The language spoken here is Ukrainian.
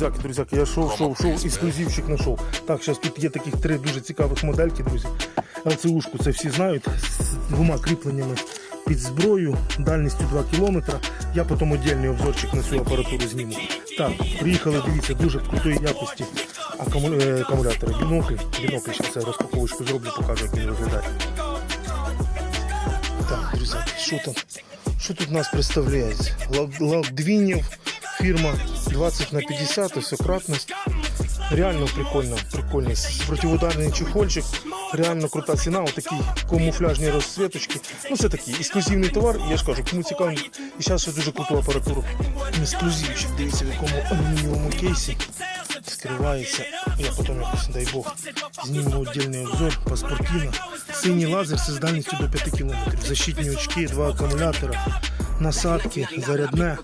друзяки, друзяки, я шов, шов, шов, ексклюзивчик знайшов. Так, зараз тут є таких три дуже цікавих модельки, друзі. ЛЦУшку це всі знають з двома кріпленнями під зброю, дальністю 2 км. Я потім отдельний обзорчик на цю апаратуру зніму. Так, приїхали, дивіться, дуже крутої якості е, акумулятори. Бінокль. Бінокль, зараз я розпаковочку зроблю, покажу, як він виглядає. Так, друзі, що там? Що тут у нас представляється? Лав- Фірма 20 на 50, ось кратність. Реально прикольно, прикольно. Противоударний чехольчик, реально крута ціна, отакі камуфляжні розцветочки. Ну це такий ексклюзивний товар, я ж кажу, кому цікаво. І зараз ще дуже круту апаратуру. Ексклюзивчик, дивіться, в якому алюмінієвому кейсі скривається. Я потім якось, дай Бог, зніму віддільний обзор паспортіна. Синій лазер з дальністю до 5 км. Защитні очки, два акумулятора, насадки, зарядне.